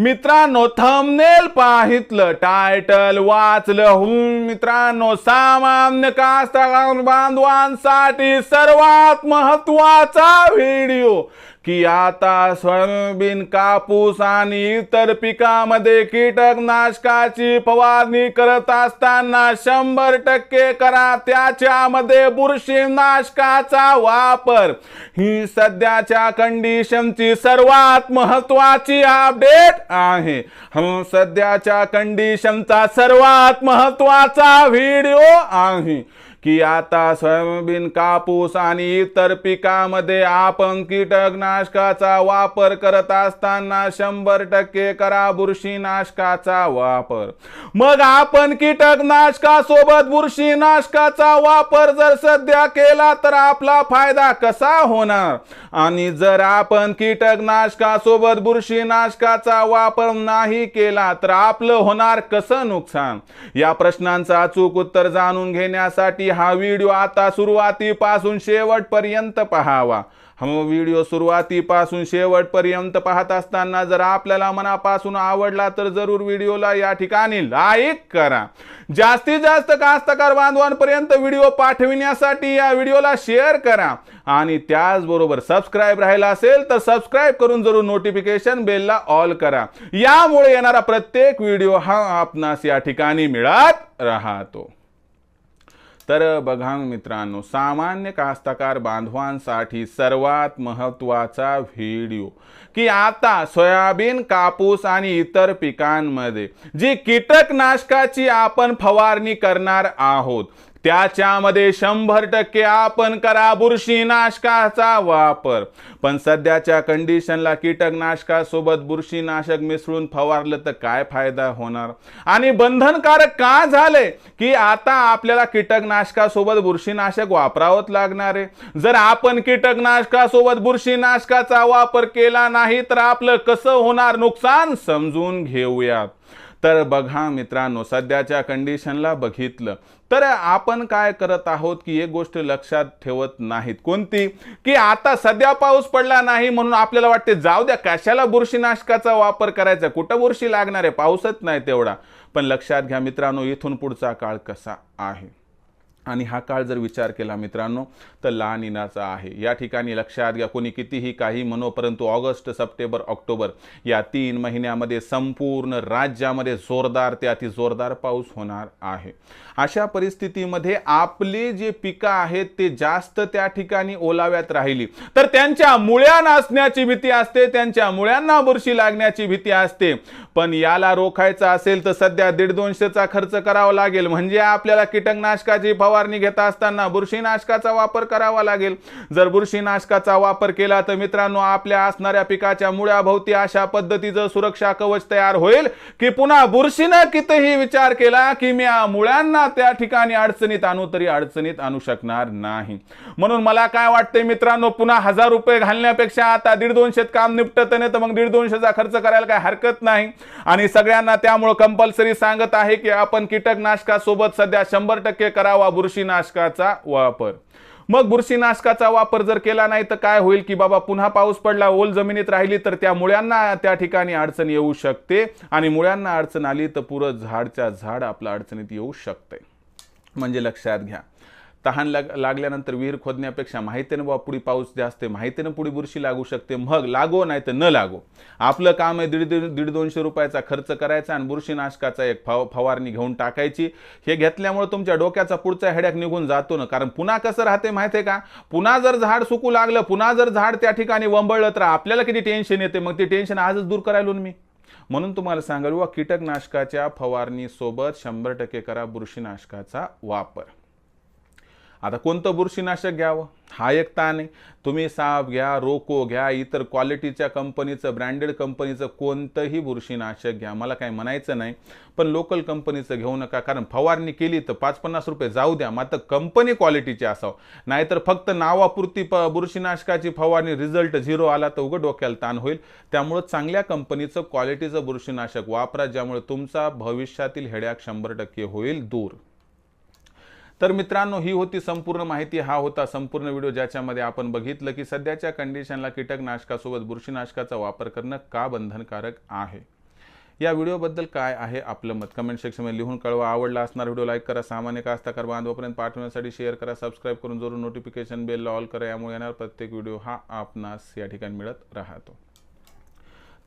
मित्रांनो thumbnail पाहितलं title वाचलं हून मित्रांनो सामान्य कास्तकार बांधवांसाठी सर्वात महत्त्वाचा व्हिडिओ की आता सोयाबीन कापूस आणि इतर पिकामध्ये कीटकनाशकाची फवारणी करत असताना शंभर टक्के करा त्याच्यामध्ये बुरशीनाशकाचा वापर. ही सध्याच्या कंडिशनची सर्वात महत्वाची अपडेट आहे. हो, सध्याच्या कंडिशनचा सर्वात महत्त्वाचा व्हिडिओ आहे. की आता सोयाबीन कापूस आणि इतर पिकामध्ये आपण कीटकनाशकाचा वापर करत असताना शंभर टक्के करा बुरशीनाशकाचा वापर. मग आपण कीटकनाशकासोबत बुरशीनाशकाचा वापर जर सध्या केला तर आपला फायदा कसा होणार? आणि जर आपण कीटकनाशकासोबत बुरशीनाशकाचा वापर नाही केला तर आपलं होणार कसं नुकसान? या प्रश्नांचा अचूक उत्तर जाणून घेण्यासाठी हा व्हिडिओ आता सुरुवातीपासून शेवटपर्यंत पहावा. हा व्हिडिओ सुरुवातीपासून शेवटपर्यंत पाहत असताना जर आपल्याला मनापासून आवडला तर जरूर व्हिडिओला या ठिकाणी लाईक करा. जास्तीत जास्त कास्तकार बांधवांपर्यंत व्हिडिओ पाठविण्यासाठी या व्हिडिओला शेअर करा. आणि त्याचबरोबर सबस्क्राईब राहिला असेल तर सबस्क्राईब करून जरूर नोटिफिकेशन बेलला ऑल करा. यामुळे येणारा प्रत्येक व्हिडिओ हा आपणास या ठिकाणी मिळत राहतो. तर बघा मित्रांनो सामान्य कास्तकार बांधवांसाठी सर्वात महत्त्वाचा व्हिडिओ. की आता सोयाबीन कापूस आणि इतर पिकांमध्ये जी कीटकनाशकाची आपण फवारणी करणार आहोत त्याच्यामध्ये शंभर टक्के आपण करा बुरशीनाशकाचा वापर. पण सध्याच्या कंडिशनला कीटकनाशकासोबत बुरशीनाशक मिसळून फवारलं तर काय फायदा होणार? आणि बंधनकारक का झाले की आता आपल्याला कीटकनाशकासोबत बुरशीनाशक वापरावंच लागणार आहे? जर आपण कीटकनाशकासोबत बुरशीनाशकाचा वापर केला नाही तर आपलं कसं होणार नुकसान समजून घेऊयात. तर बघा मित्रांनो सध्याच्या कंडिशनला बघितलं. तर आपण काय करत आहोत की एक गोष्ट लक्षात ठेवत नाहीत. कोणती? की आता सध्या पाऊस पडला नाही म्हणून आपल्याला वाटते जाऊ द्या कशाला बुरशीनाशकाचा वापर करायचा? कुठं बुरशी लागणार आहे? पाऊसच नाही तेवढा. पण लक्षात घ्या मित्रांनो इथून पुढचा काळ कसा आहे? आणि हा काळ जर विचार केला मित्रांनो तर लहान इनाचा आहे. या ठिकाणी लक्षात घ्या कोणी कितीही काही म्हणो परंतु ऑगस्ट सप्टेंबर ऑक्टोबर या तीन महिन्यामध्ये संपूर्ण राज्यामध्ये जोरदार ते अति जोरदार पाऊस होणार आहे. अशा परिस्थितीमध्ये आपली जे पिकं आहेत ते जास्त त्या ठिकाणी ओलाव्यात राहिली. तर त्यांच्या मुळ्या नाचण्याची भीती असते त्यांच्या मुळ्यांना बुरशी लागण्याची भीती असते. पण याला रोखायचं असेल तर सध्या दीड दोनशेचा खर्च करावा लागेल. म्हणजे आपल्याला कीटकनाशकाची फवारणी घेता असताना बुरशीनाशकाचा वापर करावा लागेल. जर बुरशीनाशकाचा वापर केला तर मित्रांनो आपल्या असणाऱ्या पिकाच्या मुळ्याभोवती अशा पद्धतीचं सुरक्षा कवच तयार होईल की पुन्हा बुरशीनं कितीही विचार केला की मी मुळ्यांना त्या ठिकाणी अडचणीत आणू तरी अडचणीत आणू शकणार नाही. म्हणून मला काय वाटतंय मित्रांनो पुन्हा हजार रुपये घालण्यापेक्षा आता दीड दोनशेत काम निपटत नाही तर मग दीड दोनशेचा खर्च करायला काय हरकत नाही. आणि सगळ्यांना त्यामुळे कंपल्सरी सांगत आहे की आपण कीटकनाशकासोबत सध्या शंभर टक्के करावा बुरशीनाशकाचा वापर. मग बुरशीनाशकाचा वापर जर केला नाही तर काय होईल की बाबा पुन्हा पाऊस पडला ओल जमिनीत राहिली तर त्या मुळ्यांना त्या ठिकाणी अडचण येऊ शकते आणि मुळ्यांना अडचण आली तर पुरं झाडच्या झाड आपल्या अडचणीत येऊ शकते. म्हणजे लक्षात घ्या. तहान लाग लागल्यानंतर विहीर खोदण्यापेक्षा माहितीनं बाबा पुढे पाऊस जास्त आहे माहितीनं पुढे बुरशी लागू शकते मग लागो नाही तर न लागो. आपलं काम आहे दीड दीड दीड दोनशे रुपयाचा खर्च करायचा आणि बुरशीनाशकाचा एक फव फवारणी घेऊन टाकायची. हे घेतल्यामुळे तुमच्या डोक्याचा पुढचा हेड्याक निघून जातो ना. कारण पुन्हा कसं राहते माहिती आहे का? पुन्हा जर झाड सुकू लागलं पुन्हा जर झाड त्या ठिकाणी वंबळलं तर आपल्याला किती टेन्शन येते मग ते टेन्शन आजच दूर करायलो मी. म्हणून तुम्हाला सांगाल वा कीटकनाशकाच्या फवारणीसोबत शंभर टक्के करा बुरशीनाशकाचा वापर. आता कोणतं बुरशीनाशक घ्यावं? हा एक ताण आहे. तुम्ही साप घ्या रोको घ्या इतर क्वालिटीच्या कंपनीचं ब्रँडेड कंपनीचं कोणतंही बुरशीनाशक घ्या. मला काही म्हणायचं नाही पण लोकल कंपनीचं घेऊ नका. कारण फवारणी केली तर पाच पन्नास रुपये जाऊ द्या. मात्र कंपनी क्वालिटीची असावं. नाहीतर फक्त नावापुरती प बुरशीनाशकाची फवारणी रिझल्ट झिरो आला तर उघड डोक्याला ताण होईल. त्यामुळं चांगल्या कंपनीचं क्वालिटीचं बुरशीनाशक वापरा ज्यामुळे तुमचा भविष्यातील हेड्याक शंभर टक्के होईल दूर. तर मित्रांनो ही होती संपूर्ण माहिती. हा होता संपूर्ण व्हिडिओ ज्याच्यामध्ये आपण बघितलं की सध्याच्या कंडिशनला कीटकनाशकासोबत बुरशीनाशकाचा वापर करणं का बंधनकारक आहे? या व्हिडिओबद्दल काय आहे आपलं मत? कमेंट सेक्शनमध्ये लिहून कळवा. आवडला असणार व्हिडिओ लाईक करा. सामान्य कास्ताकार बांधवापर्यंत पाठवण्यासाठी शेअर करा. सबस्क्राईब करून जरूर नोटिफिकेशन बेलला ऑल करा. यामुळे येणार प्रत्येक व्हिडिओ हा आपणास या ठिकाणी मिळत राहतो.